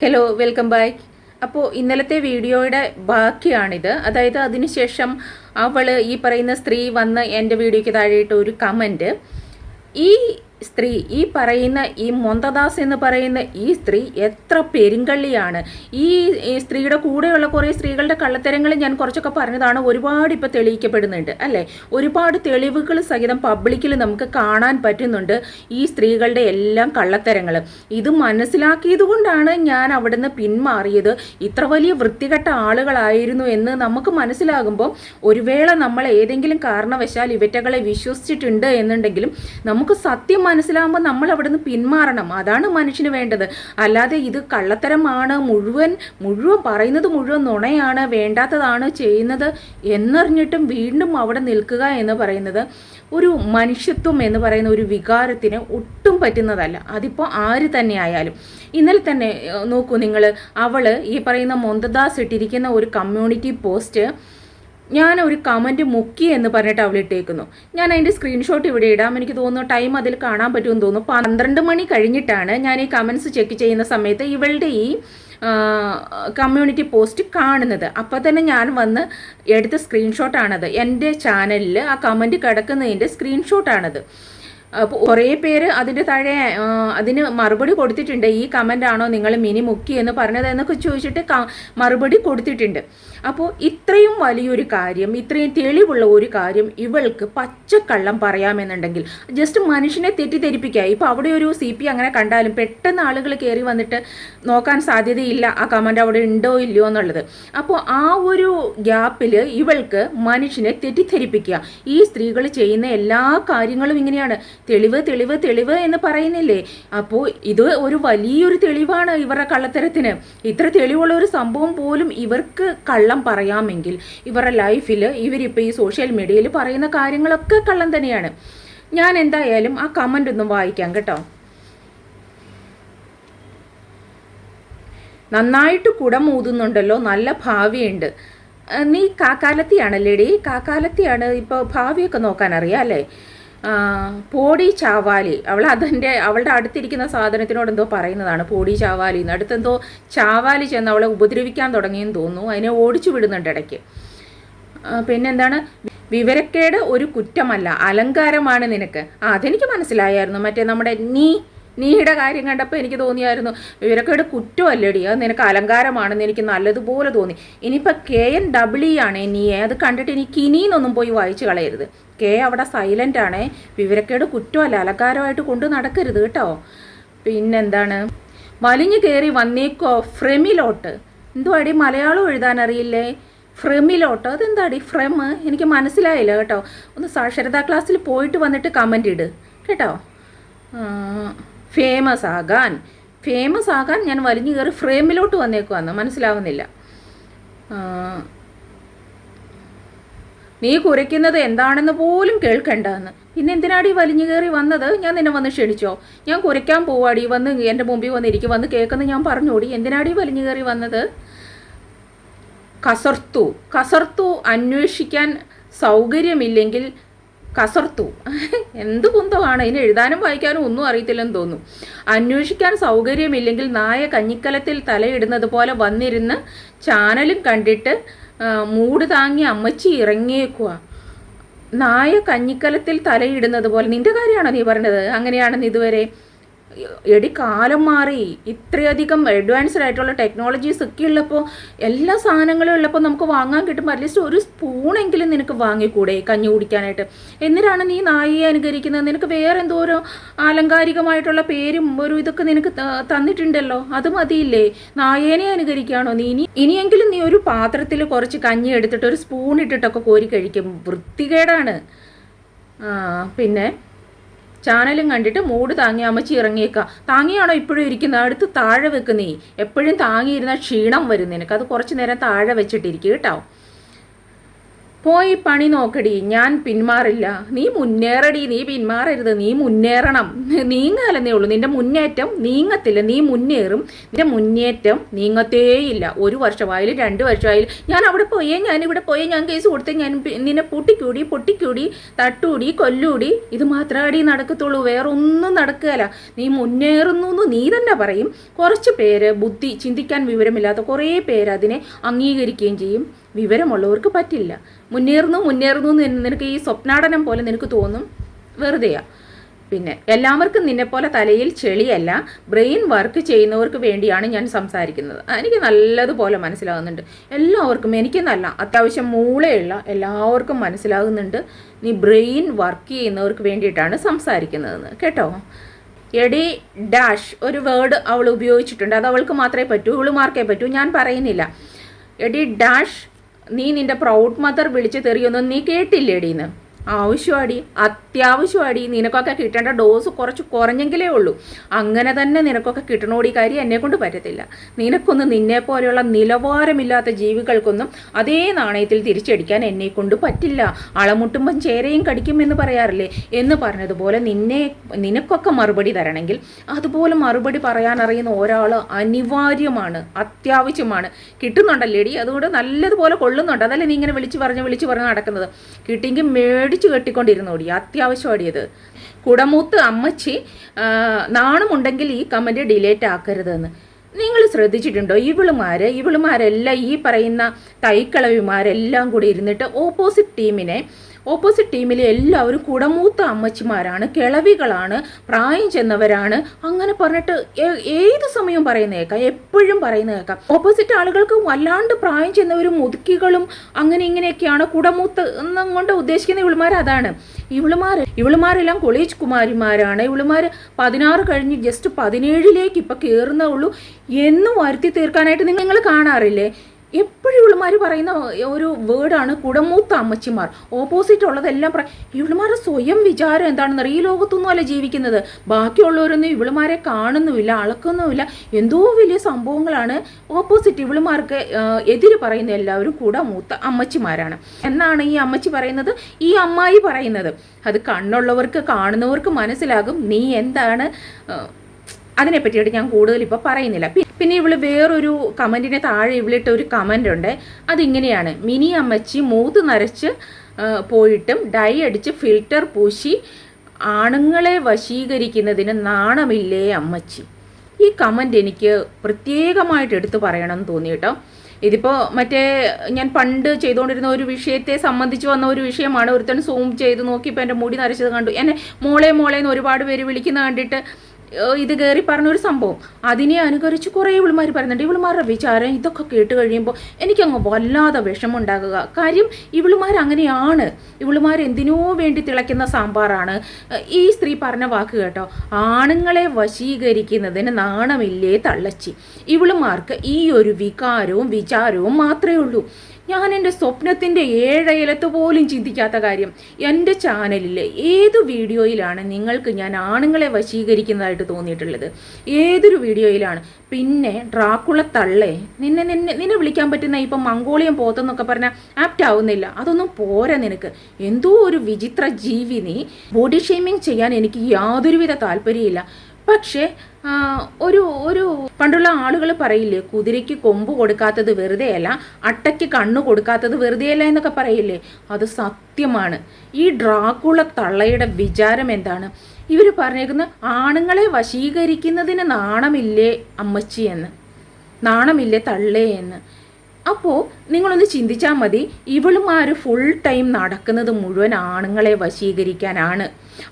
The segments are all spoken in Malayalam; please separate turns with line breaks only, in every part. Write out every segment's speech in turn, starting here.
ഹലോ വെൽക്കം ബാക്ക് അപ്പോൾ ഇന്നലത്തെ വീഡിയോയുടെ ബാക്കിയാണിത്. അതായത് അതിനുശേഷം അവൾ ഈ പറയുന്ന സ്ത്രീ വന്ന് എന്റെ വീഡിയോയ്ക്ക് താഴെയിട്ട് ഒരു കമന്റ് ഈ സ്ത്രീ ഈ പറയുന്ന ഈ മൊന്തദാസ് എന്ന് പറയുന്ന ഈ സ്ത്രീ എത്ര പെരുങ്കള്ളിയാണ്. ഈ സ്ത്രീയുടെ കൂടെയുള്ള കുറേ സ്ത്രീകളുടെ കള്ളത്തരങ്ങൾ ഞാൻ കുറച്ചൊക്കെ പറഞ്ഞതാണ് ഒരുപാട് ഇപ്പോൾ തെളിയിക്കപ്പെടുന്നുണ്ട് അല്ലേ? ഒരുപാട് തെളിവുകൾ സഹിതം പബ്ലിക്കിൽ നമുക്ക് കാണാൻ പറ്റുന്നുണ്ട് ഈ സ്ത്രീകളുടെ എല്ലാം കള്ളത്തരങ്ങൾ. ഇത് മനസ്സിലാക്കിയത് കൊണ്ടാണ് ഞാൻ അവിടുന്ന് പിന്മാറിയത്. ഇത്ര വലിയ വൃത്തികെട്ട ആളുകളായിരുന്നു എന്ന് നമുക്ക് മനസ്സിലാകുമ്പോൾ ഒരു വേള നമ്മൾ ഏതെങ്കിലും കാരണവശാൽ ഇവറ്റകളെ വിശ്വസിച്ചിട്ടുണ്ട് എന്നുണ്ടെങ്കിലും നമുക്ക് സത്യം മനസ്സിലാകുമ്പോൾ നമ്മൾ അവിടുന്ന് പിന്മാറണം. അതാണ് മനുഷ്യന് വേണ്ടത്. അല്ലാതെ ഇത് കള്ളത്തരമാണ്. മുഴുവൻ മുഴുവൻ പറയുന്നത് മുഴുവൻ നുണയാണ്. വേണ്ടാത്തതാണ് ചെയ്യുന്നത് എന്നറിഞ്ഞിട്ടും വീണ്ടും അവിടെ നിൽക്കുക എന്ന് പറയുന്നത് ഒരു മനുഷ്യത്വം എന്ന് പറയുന്ന ഒരു വികാരത്തിന് ഒട്ടും പറ്റുന്നതല്ല. അതിപ്പോൾ ആര് തന്നെ ആയാലും. ഇന്നലെ തന്നെ നോക്കൂ നിങ്ങൾ അവൾ ഈ പറയുന്ന മൊന്തദാസ് ഇട്ടിരിക്കുന്ന ഒരു കമ്മ്യൂണിറ്റി പോസ്റ്റ് ഞാൻ ഒരു കമന്റ് മുക്കി എന്ന് പറഞ്ഞിട്ട് അവൾ ഇട്ടേക്കുന്നു. ഞാൻ അതിന്റെ സ്ക്രീൻഷോട്ട് ഇവിടെ ഇടാം. എനിക്ക് തോന്നുന്നു ടൈം അതിൽ കാണാൻ പറ്റുമെന്ന് തോന്നുന്നു. പന്ത്രണ്ട് മണി കഴിഞ്ഞിട്ടാണ് ഞാൻ ഈ കമൻസ് ചെക്ക് ചെയ്യുന്ന സമയത്ത് ഇവളുടെ ഈ കമ്മ്യൂണിറ്റി പോസ്റ്റ് കാണുന്നത്. അപ്പോൾ തന്നെ ഞാൻ വന്ന് എടുത്ത സ്ക്രീൻഷോട്ടാണത് എന്റെ ചാനലിൽ ആ കമന്റ് കിടക്കുന്നതിന്റെ സ്ക്രീൻഷോട്ടാണത് അപ്പോൾ കുറേ പേര് അതിന്റെ താഴെ അതിന് മറുപടി കൊടുത്തിട്ടുണ്ട്. ഈ കമന്റ് ആണോ നിങ്ങൾ മിനി മുക്കി എന്ന് പറഞ്ഞത് എന്നൊക്കെ ചോദിച്ചിട്ട് മറുപടി കൊടുത്തിട്ടുണ്ട്. അപ്പോൾ ഇത്രയും വലിയൊരു കാര്യം ഇത്രയും തെളിവുള്ള ഒരു കാര്യം ഇവൾക്ക് പച്ചക്കള്ളം പറയാമെന്നുണ്ടെങ്കിൽ ജസ്റ്റ് മനുഷ്യനെ തെറ്റിദ്ധരിപ്പിക്കുക. ഇപ്പോൾ അവിടെ ഒരു സി പി അങ്ങനെ കണ്ടാലും പെട്ടെന്ന് ആളുകൾ കയറി വന്നിട്ട് നോക്കാൻ സാധ്യതയില്ല ആ കമന്റ് അവിടെ ഉണ്ടോ ഇല്ലയോ എന്നുള്ളത്. അപ്പോൾ ആ ഒരു ഗ്യാപ്പിൽ ഇവൾക്ക് മനുഷ്യനെ തെറ്റിദ്ധരിപ്പിക്കുക. ഈ സ്ത്രീകൾ ചെയ്യുന്ന എല്ലാ കാര്യങ്ങളും ഇങ്ങനെയാണ്. തെളിവ് തെളിവ് തെളിവ് എന്ന് പറയുന്നില്ലേ? അപ്പോൾ ഇത് ഒരു വലിയൊരു തെളിവാണ് ഇവരുടെ കള്ളത്തരത്തിന്. ഇത്ര തെളിവുള്ള ഒരു സംഭവം പോലും ഇവർക്ക് കള്ളം പറയാമെങ്കിൽ ഇവരുടെ ലൈഫിൽ ഇവരിപ്പോൾ ഈ സോഷ്യൽ മീഡിയയിൽ പറയുന്ന കാര്യങ്ങളൊക്കെ കള്ളം തന്നെയാണ്. ഞാൻ എന്തായാലും ആ കമന്റ് ഒന്നും വായിക്കാം കേട്ടോ. നന്നായിട്ട് കുടമൂതുന്നുണ്ടല്ലോ നല്ല ഭാവിയുണ്ട്. നീ കാക്കാലത്തിയാണല്ലേടി? കാക്കാലത്തിയാണ് ഇപ്പോൾ ഭാവിയൊക്കെ നോക്കാൻ അറിയാം അല്ലേ? പോടി ചാവാലി. അവൾ അതിന്റെ അവളുടെ അടുത്തിരിക്കുന്ന സാധനത്തിനോട് എന്തോ പറയുന്നതാണ് പോടി ചാവാലി എന്ന്. അടുത്തെന്തോ ചാവാലി ചെന്ന് അവളെ ഉപദ്രവിക്കാൻ തുടങ്ങിയെന്ന് തോന്നുന്നു. അതിനെ ഓടിച്ചു വിടുന്നുണ്ട് ഇടയ്ക്ക്. പിന്നെന്താണ്? വിവരക്കേട് ഒരു കുറ്റമല്ല അലങ്കാരമാണ് നിനക്ക്. ആ അതെനിക്ക് മനസ്സിലായായിരുന്നു. മറ്റേ നമ്മുടെ നീ നീയുടെ കാര്യം കണ്ടപ്പോൾ എനിക്ക് തോന്നിയായിരുന്നു വിവരക്കേട് കുറ്റമല്ലടി അത് നിനക്ക് അലങ്കാരമാണെന്ന് എനിക്ക് നല്ലതുപോലെ തോന്നി. ഇനിയിപ്പോൾ കെ എൻ ഡബ്ല്യു ആണ് നീയെ അത് കണ്ടിട്ട് ഇനി കിനിന്നൊന്നും പോയി വായിച്ചു കളയരുത്. കെ അവിടെ സൈലന്റ് ആണേ വിവരക്കേട് കുറ്റമല്ല അലങ്കാരമായിട്ട് കൊണ്ട് നടക്കരുത് കേട്ടോ. പിന്നെന്താണ്? വലിഞ്ഞു കയറി വന്നേക്കോ ഫ്രെമിലോട്ട്. എന്തുവാടി മലയാളം എഴുതാൻ അറിയില്ലേ ഫ്രെമിലോട്ട് അതെന്താടി ഫ്രെം? എനിക്ക് മനസ്സിലായില്ല കേട്ടോ. ഒന്ന് സാക്ഷരതാ ക്ലാസ്സിൽ പോയിട്ട് വന്നിട്ട് കമന്റ് ഇട്. കേട്ടോ? ഫേമസ് ആകാൻ. ഫേമസ് ആകാൻ ഞാൻ വലിഞ്ഞു കയറി ഫ്രെയിമിലോട്ട് വന്നേക്കുവാന്ന്. മനസ്സിലാവുന്നില്ല. നീ കുരയ്ക്കുന്നത് എന്താണെന്ന് പോലും കേൾക്കണ്ടെന്ന്. പിന്നെ എന്തിനാടി വലിഞ്ഞു കയറി വന്നത്? ഞാൻ നിന്നെ വന്ന് ക്ഷണിച്ചോ. ഞാൻ കുരയ്ക്കാൻ പോവാടി. വന്ന് എന്റെ മുമ്പിൽ വന്ന് ഇരിക്കും. വന്ന് കേൾക്കുന്ന ഞാൻ പറഞ്ഞോടി. എന്തിനാടി വലിഞ്ഞു കയറി വന്നത്? കസർത്തു. കസർത്തു അന്വേഷിക്കാൻ സൗകര്യമില്ലെങ്കിൽ കസർത്തു. എന്ത് കുന്തമാണ്? ഇനി എഴുതാനും വായിക്കാനും ഒന്നും അറിയത്തില്ലെന്ന് തോന്നുന്നു. അന്വേഷിക്കാൻ സൗകര്യമില്ലെങ്കിൽ നായ കഞ്ഞിക്കലത്തിൽ തലയിടുന്നത് പോലെ വന്നിരുന്ന് ചാനലും കണ്ടിട്ട് മൂട് താങ്ങി അമ്മച്ചി ഇറങ്ങിയേക്കുക നായ കഞ്ഞിക്കലത്തിൽ തലയിടുന്നത് പോലെ. നിന്റെ കാര്യമാണോ നീ പറഞ്ഞത്? അങ്ങനെയാണെന്ന് ഇതുവരെ എടി കാലം മാറി. ഇത്രയധികം അഡ്വാൻസ്ഡ് ആയിട്ടുള്ള ടെക്നോളജീസ് ഒക്കെ ഉള്ളപ്പോൾ എല്ലാ സാധനങ്ങളും ഉള്ളപ്പോൾ നമുക്ക് വാങ്ങാൻ കിട്ടുമ്പോൾ അറ്റ്ലീസ്റ്റ് ഒരു സ്പൂണെങ്കിലും നിനക്ക് വാങ്ങിക്കൂടെ കഞ്ഞി കുടിക്കാനായിട്ട്. എന്തിനാണ് നീ നായിയെ അനുകരിക്കുന്നത്. നിനക്ക് വേറെ എന്തോ ഒരു ആലങ്കാരികമായിട്ടുള്ള പേരും ഒരു ഇതൊക്കെ നിനക്ക് തന്നിട്ടുണ്ടല്ലോ. അത് മതിയില്ലേ? നായേനെ അനുകരിക്കുകയാണോ നീ? ഇനി ഇനിയെങ്കിലും നീ ഒരു പാത്രത്തിൽ കുറച്ച് കഞ്ഞി എടുത്തിട്ട് ഒരു സ്പൂൺ ഇട്ടിട്ടൊക്കെ കോരി കഴിക്കും. വൃത്തികേടാണ്. പിന്നെ? ചാനലും കണ്ടിട്ട് മൂട് താങ്ങി അമ്മച്ചി ഇറങ്ങിയേക്കുക താങ്ങിയാണോ ഇപ്പോഴും ഇരിക്കുന്നത്? അടുത്ത് താഴെ വെക്കുന്നേ എപ്പോഴും താങ്ങിയിരുന്ന ക്ഷീണം വരും നിനക്ക്. അത് കുറച്ച് നേരം താഴെ വെച്ചിട്ടിരിക്കും കേട്ടോ. പോയി പണി നോക്കടി. ഞാൻ പിന്മാറില്ല. നീ മുന്നേറടി. നീ പിന്മാറരുത്. നീ മുന്നേറണം. നീങ്ങാലെന്നേ ഉള്ളൂ. നിന്റെ മുന്നേറ്റം നീങ്ങത്തില്ല. നീ മുന്നേറും. നിന്റെ മുന്നേറ്റം നീങ്ങത്തേയില്ല. ഒരു വർഷമായാലും രണ്ട് വർഷമായാലും ഞാൻ അവിടെ പോയേ. ഞാൻ ഇവിടെ പോയേ. ഞാൻ കേസ് കൊടുത്തേ ഞാൻ നിന്നെ പൊട്ടിക്കൂടി പൊട്ടിക്കൂടി തട്ടൂടി കൊല്ലൂടി. ഇത് മാത്രമേ നടക്കത്തുള്ളൂ. വേറെ ഒന്നും നടക്കുകയല്ല. നീ മുന്നേറുന്നു എന്ന് നീ തന്നെ പറയും. കുറച്ച് പേര് ബുദ്ധി ചിന്തിക്കാൻ വിവരമില്ലാത്ത കുറേ പേര് അതിനെ അംഗീകരിക്കുകയും ചെയ്യും. വിവരമുള്ളവർക്ക് പറ്റില്ല. മുന്നേറുന്നു മുന്നേറുന്നു എന്ന് നിനക്ക് ഈ സ്വപ്നാടനം പോലെ നിനക്ക് തോന്നും? വെറുതെയാ. പിന്നെ എല്ലാവർക്കും നിന്നെപ്പോലെ തലയിൽ ചെളിയല്ല ബ്രെയിൻ വർക്ക് ചെയ്യുന്നവർക്ക് വേണ്ടിയാണ് ഞാൻ സംസാരിക്കുന്നത്. എനിക്ക് നല്ലതുപോലെ മനസ്സിലാകുന്നുണ്ട്. എല്ലാവർക്കും എനിക്കെന്നല്ല അത്യാവശ്യം മൂളയുള്ള എല്ലാവർക്കും മനസ്സിലാകുന്നുണ്ട്. നീ ബ്രെയിൻ വർക്ക് ചെയ്യുന്നവർക്ക് വേണ്ടിയിട്ടാണ് സംസാരിക്കുന്നതെന്ന്. കേട്ടോ? എടി ഡാഷ് ഒരു വേർഡ് അവൾ ഉപയോഗിച്ചിട്ടുണ്ട്. അത് അവൾക്ക് മാത്രമേ പറ്റൂ ഇവളുമാർക്കേ പറ്റൂ. ഞാൻ പറയുന്നില്ല. എടി ഡാഷ് നീ നിന്റെ പ്രൗഡ് മദർ വിളിച്ച് തെറിയൊന്നും നീ കേട്ടില്ലേടീന്ന്? ആവശ്യമാടി അത്യാവശ്യമാടി നിനക്കൊക്കെ കിട്ടേണ്ട ഡോസ് കുറച്ച് കുറഞ്ഞെങ്കിലേ ഉള്ളൂ. അങ്ങനെ തന്നെ നിനക്കൊക്കെ കിട്ടണോടി കാര്യം എന്നെ കൊണ്ട് പറ്റത്തില്ല. നിനക്കൊന്നും നിന്നെ പോലെയുള്ള നിലവാരമില്ലാത്ത ജീവികൾക്കൊന്നും അതേ നാണയത്തിൽ തിരിച്ചടിക്കാൻ എന്നെ കൊണ്ട് പറ്റില്ല. അളമുട്ടുമ്പം ചേരയും കടിക്കും എന്ന് പറയാറില്ലേ? എന്ന് പറഞ്ഞതുപോലെ നിന്നെ നിനക്കൊക്കെ മറുപടി തരണമെങ്കിൽ അതുപോലെ മറുപടി പറയാൻ അറിയുന്ന ഒരാൾ അനിവാര്യമാണ് അത്യാവശ്യമാണ്. കിട്ടുന്നുണ്ടല്ലേടി? അതുകൊണ്ട് നല്ലതുപോലെ കൊള്ളുന്നുണ്ട്. അതല്ലേ നീ ഇങ്ങനെ വിളിച്ച് പറഞ്ഞ് വിളിച്ച് പറഞ്ഞ് നടക്കുന്നത്. കിട്ടിയെങ്കിൽ മേടിച്ച് കെട്ടിക്കൊണ്ടിരുന്നോടി അത്യാവശ്യമാടി അത് കുടമൂത്ത് അമ്മച്ചി നാണമുണ്ടെങ്കിൽ ഈ കമന്റ് ഡിലേറ്റ് ആക്കരുതെന്ന്. നിങ്ങൾ ശ്രദ്ധിച്ചിട്ടുണ്ടോ? ഇവളുമാര് ഇവളുമാരെല്ലാം ഈ പറയുന്ന തൈക്കളവിമാരെല്ലാം കൂടി ഇരുന്നിട്ട് ഓപ്പോസിറ്റ് ടീമിനെ ഓപ്പോസിറ്റ് ടീമിലെ എല്ലാവരും കുടമൂത്ത അമ്മച്ചിമാരാണ് കിളവികളാണ് പ്രായം ചെന്നവരാണ്. അങ്ങനെ പറഞ്ഞിട്ട് ഏത് സമയവും പറയുന്ന കേൾക്കാം? എപ്പോഴും പറയുന്ന കേൾക്കാം. ഓപ്പോസിറ്റ് ആളുകൾക്ക് വല്ലാണ്ട് പ്രായം ചെന്നവരും മുതുക്കികളും അങ്ങനെ ഇങ്ങനെയൊക്കെയാണ് കുടമൂത്ത് എന്നും കൊണ്ട് ഉദ്ദേശിക്കുന്ന ഇവളുമാർ അതാണ്. ഇവളുമാർ ഇവളുമാരെല്ലാം കോളേജ് കുമാരിമാരാണ്. ഇവളുമാർ പതിനാറ് കഴിഞ്ഞ് ജസ്റ്റ് പതിനേഴിലേക്ക് ഇപ്പം കയറുന്നേ ഉള്ളൂ. എന്നും വരുത്തി തീർക്കാനായിട്ട് നിങ്ങൾ കാണാറില്ലേ? എപ്പോഴും ഇവളുമാർ പറയുന്ന ഒരു വേർഡാണ് കുടമൂത്ത അമ്മച്ചിമാർ. ഓപ്പോസിറ്റ് ഉള്ളതെല്ലാം പറ ഇവളുമാരുടെ സ്വയം വിചാരം എന്താണെന്ന് ഈ ലോകത്തൊന്നും അല്ല ജീവിക്കുന്നത്. ബാക്കിയുള്ളവരൊന്നും ഇവളുമാരെ കാണുന്നുമില്ല അളക്കുന്നുമില്ല. എന്തോ വലിയ സംഭവങ്ങളാണ് ഓപ്പോസിറ്റ് ഇവളുമാർക്ക് എതിര് പറയുന്ന എല്ലാവരും കുടമൂത്ത അമ്മച്ചിമാരാണ്. എന്നാണ് ഈ അമ്മച്ചി പറയുന്നത്? ഈ അമ്മായി പറയുന്നത്. അത് കണ്ണുള്ളവർക്ക് കാണുന്നവർക്ക് മനസ്സിലാകും നീ എന്താണ് അതിനെ പറ്റിയിട്ട് ഞാൻ കൂടുതൽ ഇപ്പോൾ പറയുന്നില്ല. പിന്നെ ഇവൾ വേറൊരു കമന്റിന് താഴെ ഇവളിട്ട ഒരു കമന്റ് ഉണ്ട് അതിങ്ങനെയാണ്. മിനി അമ്മച്ചി മൂത്ത് നരച്ച് പോയിട്ടും ഡൈ അടിച്ച് ഫിൽറ്റർ പൂശി ആണുങ്ങളെ വശീകരിക്കുന്നതിന് നാണമില്ലേ അമ്മച്ചി? ഈ കമന്റ് എനിക്ക് പ്രത്യേകമായിട്ട് എടുത്തു പറയണം എന്ന് തോന്നി കേട്ടോ. ഇതിപ്പോൾ മറ്റേ ഞാൻ പണ്ട് ചെയ്തുകൊണ്ടിരുന്ന ഒരു വിഷയത്തെ സംബന്ധിച്ച് വന്ന ഒരു വിഷയമാണ് ഒരുത്തൻ സൂം ചെയ്ത് നോക്കിയപ്പോൾ എന്റെ മുടി നരച്ചത് കണ്ടു. എന്നെ മോളെ മോളെ എന്ന് ഒരുപാട് പേര് വിളിക്കുന്ന കണ്ടിട്ട് ഇത് കയറി പറഞ്ഞൊരു സംഭവം. അതിനെ അനുകരിച്ച് കുറേ ഇവളുമാർ പറയുന്നുണ്ട്. ഇവളുമാരുടെ വിചാരം ഇതൊക്കെ കേട്ട് കഴിയുമ്പോൾ എനിക്കങ്ങ് വല്ലാതെ വിഷമമുണ്ടാകുക. കാര്യം ഇവളുമാർ അങ്ങനെയാണ്. ഇവളുമാർ എന്തിനോ വേണ്ടി തിളയ്ക്കുന്ന സാമ്പാറാണ്. ഈ സ്ത്രീ പറഞ്ഞ വാക്ക് കേട്ടോ ആണുങ്ങളെ വശീകരിക്കുന്നതിന് നാണമില്ലേ തള്ളച്ചി? ഇവളുമാർക്ക് ഈ ഒരു വികാരവും വിചാരവും മാത്രമേ ഉള്ളൂ. ഞാൻ എന്റെ സ്വപ്നത്തിന്റെ ഏഴയലത്ത് പോലും ചിന്തിക്കാത്ത കാര്യം എന്റെ ചാനലിലെ ഏത് വീഡിയോയിലാണ് നിങ്ങൾക്ക് ഞാൻ ആണുങ്ങളെ വശീകരിക്കുന്നതായിട്ട് തോന്നിയിട്ടുള്ളത്? ഏതൊരു വീഡിയോയിലാണ്? പിന്നെ ഡ്രാക്കുള തള്ളേ നിന്നെ നിന്നെ നിന്നെ വിളിക്കാൻ പറ്റുന്ന ഇപ്പം മംഗോളിയം പോത്തെന്നൊക്കെ പറഞ്ഞാൽ ആപ്റ്റ് ആവുന്നില്ല. അതൊന്നും പോരാ നിനക്ക്. എന്തോ ഒരു വിചിത്ര ജീവി നീ. ബോഡി ഷെയ്മിങ് ചെയ്യാൻ എനിക്ക് യാതൊരുവിധ താല്പര്യമില്ല. പക്ഷേ ഒരു ഒരു പണ്ടുള്ള ആളുകൾ പറയില്ലേ കുതിരയ്ക്ക് കൊമ്പ് കൊടുക്കാത്തത് വെറുതെയല്ല അട്ടയ്ക്ക് കണ്ണ് കൊടുക്കാത്തത് വെറുതെയല്ല എന്നൊക്കെ പറയില്ലേ? അത് സത്യമാണ്. ഈ ഡ്രാക്കുള തള്ളയുടെ വിചാരം എന്താണ്? ഇവർ പറഞ്ഞേക്കുന്ന ആണുങ്ങളെ വശീകരിക്കുന്നതിന് നാണമില്ലേ അമ്മച്ചി എന്ന്? നാണമില്ലേ തള്ളേ എന്ന്? അപ്പോൾ നിങ്ങളൊന്ന് ചിന്തിച്ചാൽ മതി ഇവളുമാർ ഫുൾ ടൈം നടക്കുന്നത് മുഴുവൻ ആണുങ്ങളെ വശീകരിക്കാനാണ്.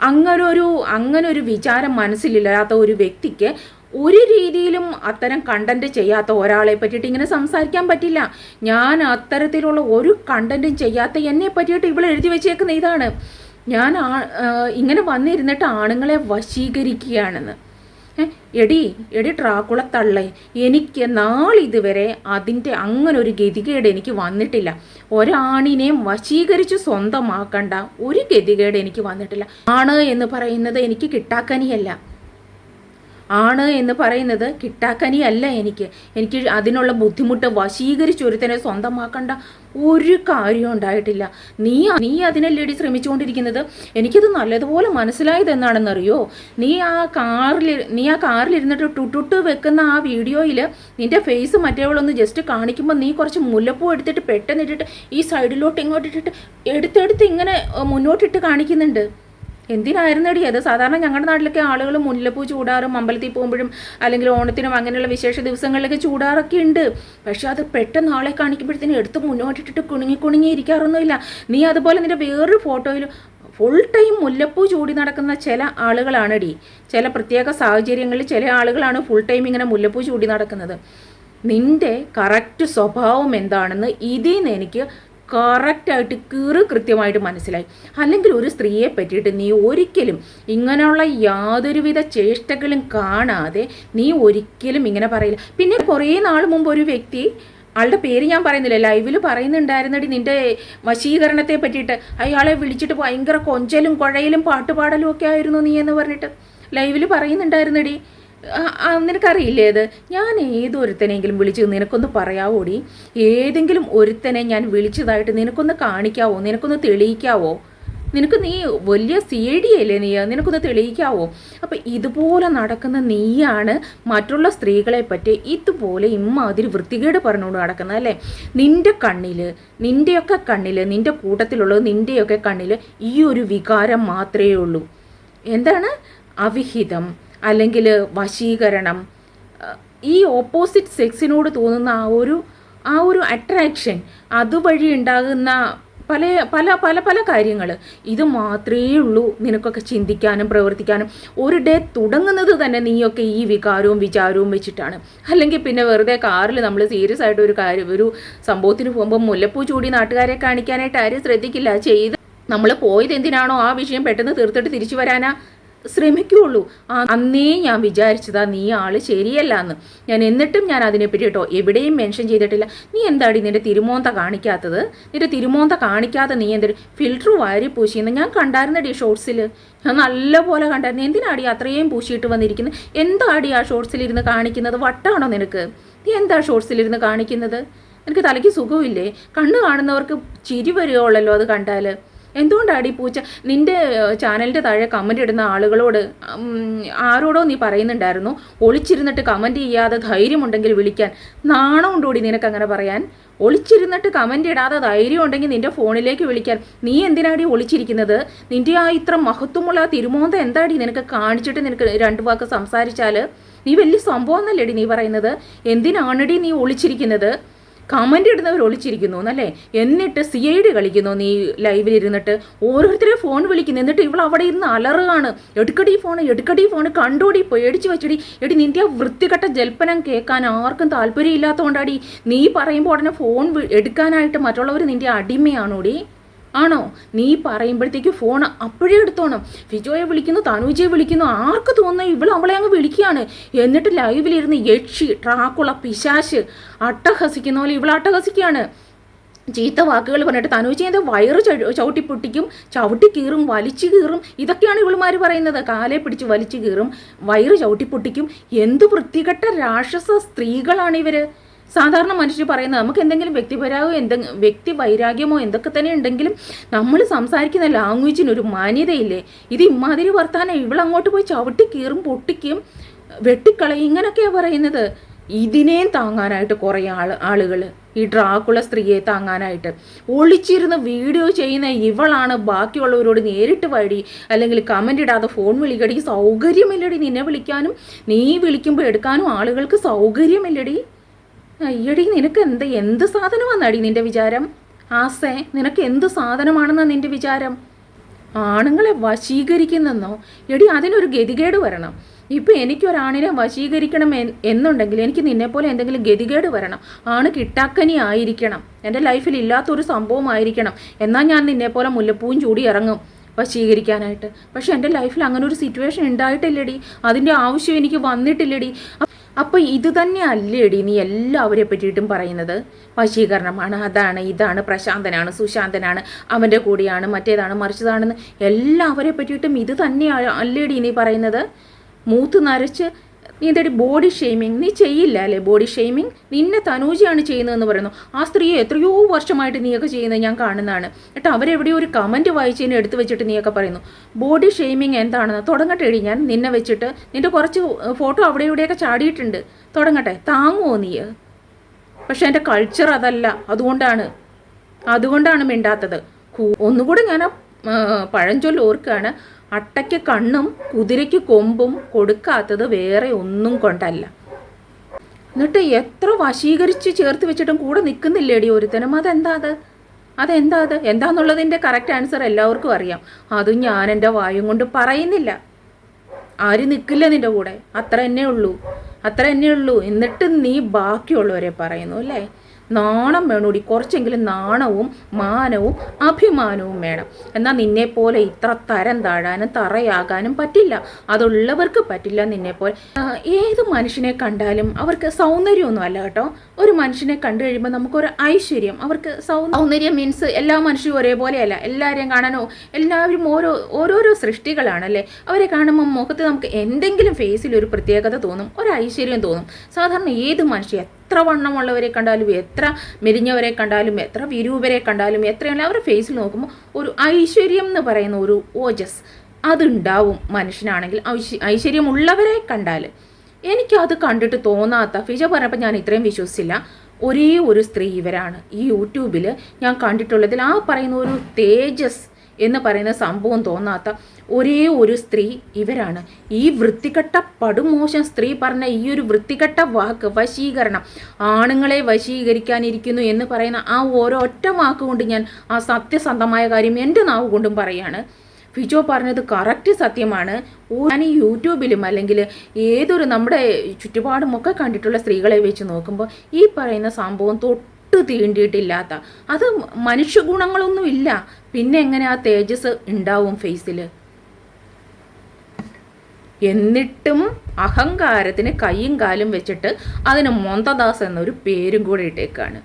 അങ്ങനൊരു അങ്ങനൊരു വിചാരം മനസ്സിലില്ലാത്ത ഒരു വ്യക്തിക്ക് ഒരു രീതിയിലും അത്തരം കണ്ടന്റ് ചെയ്യാത്ത ഒരാളെ പറ്റിയിട്ട് ഇങ്ങനെ സംസാരിക്കാൻ പറ്റില്ല. ഞാൻ അത്തരത്തിലുള്ള ഒരു കണ്ടന്റും ചെയ്യാത്ത എന്നെ പറ്റിയിട്ട് ഇവിടെ എഴുതി വെച്ചേക്കുന്ന ഇതാണ്. ഞാൻ ഇങ്ങനെ വന്നിരുന്നിട്ട് ആണുങ്ങളെ വശീകരിക്കുകയാണെന്ന്. എടി എടി ട്രാക്കുള തള്ളേ എനിക്ക് നാളിതുവരെ അതിന്റെ അങ്ങനെ ഒരു ഗതികേട് എനിക്ക് വന്നിട്ടില്ല. ഒരാണിനെ വശീകരിച്ച് സ്വന്തമാക്കണ്ട ഒരു ഗതികേട് എനിക്ക് വന്നിട്ടില്ല. ആണ് എന്ന് പറയുന്നത് എനിക്ക് കിട്ടാക്കനിയല്ല. ആണ് എന്ന് പറയുന്നത് കിട്ടാക്കനിയല്ല എനിക്ക്. എനിക്ക് അതിനുള്ള ബുദ്ധിമുട്ട് വശീകരിച്ച് ഒരുത്തനെ സ്വന്തമാക്കേണ്ട ഒരു കാര്യം ഉണ്ടായിട്ടില്ല. നീ നീ അതിനല്ലേടി ശ്രമിച്ചുകൊണ്ടിരിക്കുന്നത്? എനിക്കിത് നല്ലതുപോലെ മനസ്സിലായത് എന്നാണെന്നറിയോ നീ ആ കാറിൽ നീ ആ കാറിലിരുന്നിട്ട് ടുട്ടുട്ട് വെക്കുന്ന ആ വീഡിയോയിൽ നിന്റെ ഫേസ് മറ്റേവളൊന്ന് ജസ്റ്റ് കാണിക്കുമ്പോൾ നീ കുറച്ച് മുല്ലപ്പൂ എടുത്തിട്ട് പെട്ടെന്ന് ഇട്ടിട്ട് ഈ സൈഡിലോട്ട് ഇങ്ങോട്ട് ഇട്ടിട്ട് എടുത്തെടുത്ത് ഇങ്ങനെ മുന്നോട്ടിട്ട് കാണിക്കുന്നുണ്ട്. എന്തിനായിരുന്നടി അത്? സാധാരണ ഞങ്ങളുടെ നാട്ടിലൊക്കെ ആളുകൾ മുല്ലപ്പൂ ചൂടാറും അമ്പലത്തിൽ പോകുമ്പോഴും അല്ലെങ്കിൽ ഓണത്തിനും അങ്ങനെയുള്ള വിശേഷ ദിവസങ്ങളിലൊക്കെ ചൂടാറൊക്കെ ഉണ്ട്. പക്ഷെ അത് പെട്ടെന്ന് ആളെ കാണിക്കുമ്പോഴത്തേനും എടുത്ത് മുന്നോട്ടിട്ടിട്ട് കുണുങ്ങി കുണുങ്ങി ഇരിക്കാറൊന്നുമില്ല. നീ അതുപോലെ നിന്റെ വേറൊരു ഫോട്ടോയിൽ ഫുൾ ടൈം മുല്ലപ്പൂ ചൂടി നടക്കുന്ന ചില ആളുകളാണ് ഡി ചില പ്രത്യേക സാഹചര്യങ്ങളിൽ ചില ആളുകളാണ് ഫുൾ ടൈം ഇങ്ങനെ മുല്ലപ്പൂ ചൂടി നടക്കുന്നത്. നിന്റെ കറക്റ്റ് സ്വഭാവം എന്താണെന്ന് ഇതിൽ നിന്ന് എനിക്ക് കറക്റ്റായിട്ട് കീറ് കൃത്യമായിട്ട് മനസ്സിലായി. അല്ലെങ്കിൽ ഒരു സ്ത്രീയെ പറ്റിയിട്ട് നീ ഒരിക്കലും ഇങ്ങനെയുള്ള യാതൊരുവിധ ചേഷ്ടകളും കാണാതെ നീ ഒരിക്കലും ഇങ്ങനെ പറയില്ല. പിന്നെ കുറേ നാൾ മുമ്പ് ഒരു വ്യക്തി ആളുടെ പേര് ഞാൻ പറയുന്നില്ല ലൈവിൽ പറയുന്നുണ്ടായിരുന്നടി നിന്റെ വശീകരണത്തെ പറ്റിയിട്ട്. അയാളെ വിളിച്ചിട്ട് ഭയങ്കര കൊഞ്ചലും കുഴയിലും പാട്ടുപാടലും ഒക്കെ ആയിരുന്നു നീ എന്ന് പറഞ്ഞിട്ട്. ലൈവിൽ പറയുന്നുണ്ടായിരുന്നടി നിനക്കറിയില്ലേ ഞാൻ ഏതൊരുത്തനെങ്കിലും വിളിച്ച് നിനക്കൊന്ന് പറയാവോടി? ഏതെങ്കിലും ഒരുത്തനെ ഞാൻ വിളിച്ചതായിട്ട് നിനക്കൊന്ന് കാണിക്കാവോ? നിനക്കൊന്ന് തെളിയിക്കാവോ? നിനക്ക് നീ വലിയ സി ഡി അല്ലേ നീ? നിനക്കൊന്ന് തെളിയിക്കാവോ? അപ്പം ഇതുപോലെ നടക്കുന്ന നീയാണ് മറ്റുള്ള സ്ത്രീകളെ പറ്റി ഇതുപോലെ ഇമ്മാതിരി വൃത്തികേട് പറഞ്ഞുകൊണ്ട് നടക്കുന്നത് അല്ലേ? നിന്റെ കണ്ണിൽ നിന്റെയൊക്കെ കണ്ണിൽ നിന്റെ കൂട്ടത്തിലുള്ളത് നിന്റെയൊക്കെ കണ്ണിൽ ഈ ഒരു വികാരം മാത്രമേ ഉള്ളൂ. എന്താണ്? അവിഹിതം. അല്ലെങ്കിൽ വശീകരണം ഈ ഓപ്പോസിറ്റ് സെക്സിനോട് തോന്നുന്ന ആ ഒരു ആ ഒരു അട്രാക്ഷൻ അതുവഴി ഉണ്ടാകുന്ന പല പല പല പല കാര്യങ്ങൾ ഇത് മാത്രമേ ഉള്ളൂ നിനക്കൊക്കെ ചിന്തിക്കാനും പ്രവർത്തിക്കാനും. ഒരു ഡേ തുടങ്ങുന്നത് തന്നെ നീയൊക്കെ ഈ വികാരവും വിചാരവും വെച്ചിട്ടാണ്. അല്ലെങ്കിൽ പിന്നെ വെറുതെ കാറിൽ നമ്മൾ സീരിയസ് ആയിട്ട് ഒരു കാര്യം ഒരു സംഭവത്തിന് പോകുമ്പോൾ മുല്ലപ്പൂ ചൂടി നാട്ടുകാരെ കാണിക്കാനായിട്ട് ആരും ശ്രദ്ധിക്കില്ല. ചെയ്ത് നമ്മൾ പോയത് എന്തിനാണോ ആ വിഷയം പെട്ടെന്ന് തീർത്തിട്ട് തിരിച്ചു വരാനാ? ശ്രമിക്കുകയുള്ളൂ അന്നേ ഞാൻ വിചാരിച്ചതാ നീ ആൾ ശരിയല്ല എന്ന് ഞാൻ എന്നിട്ടും ഞാൻ അതിനെപ്പറ്റി കേട്ടോ എവിടെയും മെൻഷൻ ചെയ്തിട്ടില്ല. നീ എന്താടി നിന്റെ തിരുമോന്ത കാണിക്കാത്തത്? നിന്റെ തിരുമോന്ത കാണിക്കാതെ നീ എന്തൊരു ഫിൽറ്റർ വാരി പൂശിയെന്ന് ഞാൻ കണ്ടായിരുന്നടി ഷോർട്സിൽ ഞാൻ നല്ലപോലെ കണ്ടായിരുന്നു. എന്തിനാടി അത്രയും പൂശിയിട്ട് വന്നിരിക്കുന്നത് എന്താടി ആ ഷോർട്സിലിരുന്ന് കാണിക്കുന്നത്? വട്ടാണോ നിനക്ക്? നീ എന്താ ഷോർട്സിലിരുന്ന് കാണിക്കുന്നത്? നിനക്ക് തലയ്ക്ക് സുഖമില്ലേ? കണ്ണ് കാണുന്നവർക്ക് ചിരി വരികയുള്ളല്ലോ അത് കണ്ടാൽ എന്തുകൊണ്ടാണ് ഈ പൂച്ച? നിന്റെ ചാനലിന്റെ താഴെ കമന്റ് ഇടുന്ന ആളുകളോട് ആരോടോ നീ പറയുന്നുണ്ടായിരുന്നു? ഒളിച്ചിരുന്നിട്ട് കമന്റ് ചെയ്യാതെ ധൈര്യമുണ്ടെങ്കിൽ വിളിക്കാൻ. നാണം ഉണ്ടോടി നിനക്ക് അങ്ങനെ പറയാൻ? ഒളിച്ചിരുന്നിട്ട് കമന്റ് ഇടാതെ ധൈര്യം ഉണ്ടെങ്കിൽ നിന്റെ ഫോണിലേക്ക് വിളിക്കാൻ. നീ എന്തിനാടി ഒളിച്ചിരിക്കുന്നത്? നിന്റെ ആ ഇത്ര മഹത്വമുള്ള തിരുമോന്ത എന്താടി നിനക്ക് കാണിച്ചിട്ട് നിനക്ക് രണ്ടു വാക്ക് സംസാരിച്ചാൽ നീ വലിയ സംഭവം എന്നല്ലേടി നീ പറയുന്നത്. എന്തിനാണടി നീ ഒളിച്ചിരിക്കുന്നത്? കമന്റ് ഇടുന്നവർ ഒളിച്ചിരിക്കുന്നു എന്നല്ലേ എന്നിട്ട് സി ഐ ഡി കളിക്കുന്നു നീ ലൈവിൽ ഇരുന്നിട്ട്. ഓരോരുത്തരെയും ഫോൺ വിളിക്കുന്നു എന്നിട്ട് ഇവൾ അവിടെ ഇരുന്ന് അലറുകയാണ്. എടുക്കടി ഫോൺ എടുക്കടി ഫോൺ കണ്ടോടി പേടിച്ച് വെച്ചടി. എടി നിന്റെ ആ വൃത്തികെട്ട ജൽപ്പനം കേൾക്കാൻ ആർക്കും താല്പര്യം ഇല്ലാത്തതുകൊണ്ടാടി നീ പറയുമ്പോൾ ഉടനെ ഫോൺ എടുക്കാനായിട്ട് മറ്റുള്ളവർ നിന്റെ അടിമയാണോടി? ആണോ? നീ പറയുമ്പോഴത്തേക്ക് ഫോൺ അപ്പോഴേ എടുത്തോണം. ഫിജോയെ വിളിക്കുന്നു തനുജയെ വിളിക്കുന്നു. ആർക്ക് തോന്നുന്നു ഇവൾ അവളെ അങ്ങ് വിളിക്കുകയാണ്? എന്നിട്ട് ലൈവിലിരുന്ന് യക്ഷി ട്രാക്കുള പിശാശ് അട്ടഹസിക്കുന്ന പോലെ ഇവൾ അട്ടഹസിക്കുകയാണ്. ചീത്ത വാക്കുകൾ പറഞ്ഞിട്ട് തനൂജയുടെ വയറ് ചവിട്ടി പൊട്ടിക്കും ചവിട്ടി കീറും വലിച്ചു കീറും. ഇതൊക്കെയാണ് ഇവളുമാർ പറയുന്നത്. കാലെ പിടിച്ച് വലിച്ചു കീറും വയറ് ചവിട്ടി പൊട്ടിക്കും. എന്ത് വൃത്തികെട്ട രാക്ഷസ സ്ത്രീകളാണ് ഇവർ സാധാരണ മനുഷ്യർ പറയുന്നത് നമുക്ക് എന്തെങ്കിലും വ്യക്തിപരാഗോ എന്തെങ്കിലും വ്യക്തി വൈരാഗ്യമോ എന്തൊക്കെ തന്നെ ഉണ്ടെങ്കിലും നമ്മൾ സംസാരിക്കുന്ന ലാംഗ്വേജിന് ഒരു മാന്യതയില്ലേ? ഇത് ഇമാതിരി വർത്താനം. ഇവളങ്ങോട്ട് പോയി ചവിട്ടി കീറും പൊട്ടിക്കും വെട്ടിക്കളയും ഇങ്ങനെയൊക്കെയാണ് പറയുന്നത്. ഇതിനേം താങ്ങാനായിട്ട് കുറേ ആൾ ആളുകൾ ഈ ഡ്രാക്കുള സ്ത്രീയെ താങ്ങാനായിട്ട്. ഒളിച്ചിരുന്ന് വീഡിയോ ചെയ്യുന്ന ഇവളാണ് ബാക്കിയുള്ളവരോട് നേരിട്ട് വഴി അല്ലെങ്കിൽ കമന്റ് ഇടാതെ ഫോൺ വിളിക്കടി. സൗകര്യമില്ലടി നിന്നെ വിളിക്കാനും. നീ വിളിക്കുമ്പോൾ എടുക്കാനും ആളുകൾക്ക് സൗകര്യമില്ലടി. അയ്യടി നിനക്ക് എന്ത് എന്ത് സാധനമാണെന്നടി നിന്റെ വിചാരം? ആസേ നിനക്ക് എന്ത് സാധനമാണെന്നാ നിന്റെ വിചാരം? ആണുങ്ങളെ വശീകരിക്കുന്നെന്നോ? എടി അതിനൊരു ഗതികേട് വരണം. ഇപ്പം എനിക്കൊരാണിനെ വശീകരിക്കണം എന്നുണ്ടെങ്കിൽ എനിക്ക് നിന്നെപ്പോലെ എന്തെങ്കിലും ഗതികേട് വരണം. ആണ് കിട്ടാക്കനി ആയിരിക്കണം. എന്റെ ലൈഫിൽ ഇല്ലാത്തൊരു സംഭവമായിരിക്കണം എന്നാൽ ഞാൻ നിന്നെപ്പോലെ മുല്ലപ്പൂവും ചൂടി ഇറങ്ങും വശീകരിക്കാനായിട്ട്. പക്ഷെ എന്റെ ലൈഫിൽ അങ്ങനെ ഒരു സിറ്റുവേഷൻ ഉണ്ടായിട്ടില്ലടി. അതിന്റെ ആവശ്യം എനിക്ക് വന്നിട്ടില്ലടി. അപ്പോൾ ഇത് തന്നെ അല്ലേടി നീ എല്ലാവരെ പറ്റിയിട്ടും പറയുന്നത്? വശീകരണമാണ് അതാണ് ഇതാണ് പ്രശാന്തനാണ് സുശാന്തനാണ് അവന്റെ കൂടെയാണ് മറ്റേതാണ് മറിച്ചതാണെന്ന് എല്ലാവരെ പറ്റിയിട്ടും ഇത് തന്നെ അല്ലേടി നീ പറയുന്നത്? മൂത്ത് നരച്ച് നീ എന്തടി ബോഡി ഷെയ്മിങ് നീ ചെയ്യില്ല അല്ലേ ബോഡി ഷെയ്മിങ് നിന്നെ തനൂജിയാണ് ചെയ്യുന്നതെന്ന് പറയുന്നു. ആ സ്ത്രീയെ എത്രയോ വർഷമായിട്ട് നീയൊക്കെ ചെയ്യുന്നത് ഞാൻ കാണുന്നതാണ്. എന്നിട്ട് അവരെവിടെയോ ഒരു കമന്റ് വായിച്ചതിന് എടുത്തു വെച്ചിട്ട് നീയൊക്കെ പറയുന്നു. ബോഡി ഷെയ്മിങ് എന്താണെന്ന് തുടങ്ങട്ടെ എടി ഞാൻ നിന്നെ വെച്ചിട്ട്. നിന്റെ കുറച്ച് ഫോട്ടോ അവിടെ ഇവിടെയൊക്കെ ചാടിയിട്ടുണ്ട്. തുടങ്ങട്ടെ. താങ്ങുമോ നീ പക്ഷേ എന്റെ കൾച്ചർ അതല്ല. അതുകൊണ്ടാണ്. അതുകൊണ്ടാണ് മിണ്ടാത്തത്. ഒന്നുകൂടി ഞാൻ ആ, പഴഞ്ചൊല്ല് ഓർക്കുകയാണ്. അട്ടയ്ക്ക് കണ്ണും കുതിരയ്ക്ക് കൊമ്പും കൊടുക്കാത്തത് വേറെ ഒന്നും കൊണ്ടല്ല. എന്നിട്ട് എത്ര വശീകരിച്ച് ചേർത്ത് വെച്ചിട്ടും കൂടെ നിൽക്കുന്നില്ലേടി ഒരുത്തനും. അതെന്താ അത്? അതെന്താ അത്? എന്താന്നുള്ളതിന്റെ കറക്റ്റ് ആൻസർ എല്ലാവർക്കും അറിയാം. അതും ഞാൻ എന്റെ വായും കൊണ്ട് പറയുന്നില്ല. ആരും നിൽക്കില്ല നിന്റെ കൂടെ. അത്ര തന്നെ ഉള്ളൂ. അത്ര തന്നെ ഉള്ളൂ. എന്നിട്ട് നീ ബാക്കിയുള്ളവരെ പറയുന്നു അല്ലേ? നാണം വേണോടി. കുറച്ചെങ്കിലും നാണവും മാനവും അഭിമാനവും വേണം. എന്നാൽ നിന്നെപ്പോലെ ഇത്ര തരം താഴാനും തറയാകാനും പറ്റില്ല. അതുള്ളവർക്ക് പറ്റില്ല നിന്നെപ്പോലെ. പോലെ ഏത് മനുഷ്യനെ കണ്ടാലും അവർക്ക് സൗന്ദര്യമൊന്നും അല്ല കേട്ടോ. ഒരു മനുഷ്യനെ കണ്ടു കഴിയുമ്പോൾ നമുക്കൊരു ഐശ്വര്യം. അവർക്ക് സൗന്ദര്യം മീൻസ് എല്ലാ മനുഷ്യരും ഒരേപോലെയല്ല. എല്ലാവരെയും കാണാനോ എല്ലാവരും ഓരോ ഓരോരോ സൃഷ്ടികളാണല്ലേ. അവരെ കാണുമ്പോൾ മുഖത്ത് നമുക്ക് എന്തെങ്കിലും ഫേസിൽ ഒരു പ്രത്യേകത തോന്നും ഒരു ഐശ്വര്യം തോന്നും. സാധാരണ ഏത് മനുഷ്യ എത്ര വണ്ണമുള്ളവരെ കണ്ടാലും എത്ര മെലിഞ്ഞവരെ കണ്ടാലും എത്ര വിരൂപരെ കണ്ടാലും എത്രയല്ല അവരുടെ ഫേസിൽ നോക്കുമ്പോൾ ഒരു ഐശ്വര്യം എന്ന് പറയുന്ന ഒരു ഓജസ് അതുണ്ടാവും മനുഷ്യനാണെങ്കിൽ. ഐശ്വ- ഐശ്വര്യമുള്ളവരെ കണ്ടാൽ എനിക്കത് കണ്ടിട്ട് തോന്നാത്ത ഫിജ പറഞ്ഞപ്പോൾ ഞാൻ ഇത്രയും വിശ്വസിച്ചില്ല. ഒരേ ഒരു സ്ത്രീ ഇവരാണ്. ഈ യൂട്യൂബിൽ ഞാൻ കണ്ടിട്ടുള്ളതിൽ ആ പറയുന്ന ഒരു തേജസ് എന്ന് പറയുന്ന സംഭവം തോന്നാത്ത ഒരേ ഒരു സ്ത്രീ ഇവരാണ്. ഈ വൃത്തികെട്ട പടുമോശം സ്ത്രീ പറഞ്ഞ ഈ ഒരു വൃത്തികെട്ട വാക്ക് വശീകരണം ആണുങ്ങളെ വശീകരിക്കാനിരിക്കുന്നു എന്ന് പറയുന്ന ആ ഓരോ ഒറ്റ വാക്കുകൊണ്ട് ഞാൻ ആ സത്യസന്ധമായ കാര്യം എന്റെ നാവ് കൊണ്ടും പറയാണ്. ഫിജോ പറഞ്ഞത് കറക്റ്റ് സത്യമാണ്. ഞാൻ ഈ യൂട്യൂബിലും അല്ലെങ്കിൽ ഏതൊരു നമ്മുടെ ചുറ്റുപാടുമൊക്കെ കണ്ടിട്ടുള്ള സ്ത്രീകളെ വെച്ച് നോക്കുമ്പോൾ ഈ പറയുന്ന സംഭവം തൊട്ട് തീണ്ടിയിട്ടില്ലാത്ത. അത് മനുഷ്യ ഗുണങ്ങളൊന്നുമില്ല പിന്നെ എങ്ങനെ ആ തേജസ് ഉണ്ടാവും ഫേസിൽ എന്നിട്ടും അഹങ്കാരത്തിന് കൈയും കാലും വെച്ചിട്ട് അതിന് മൊന്തദാസ് എന്നൊരു പേരും കൂടെ ഇട്ടേക്കാണ്.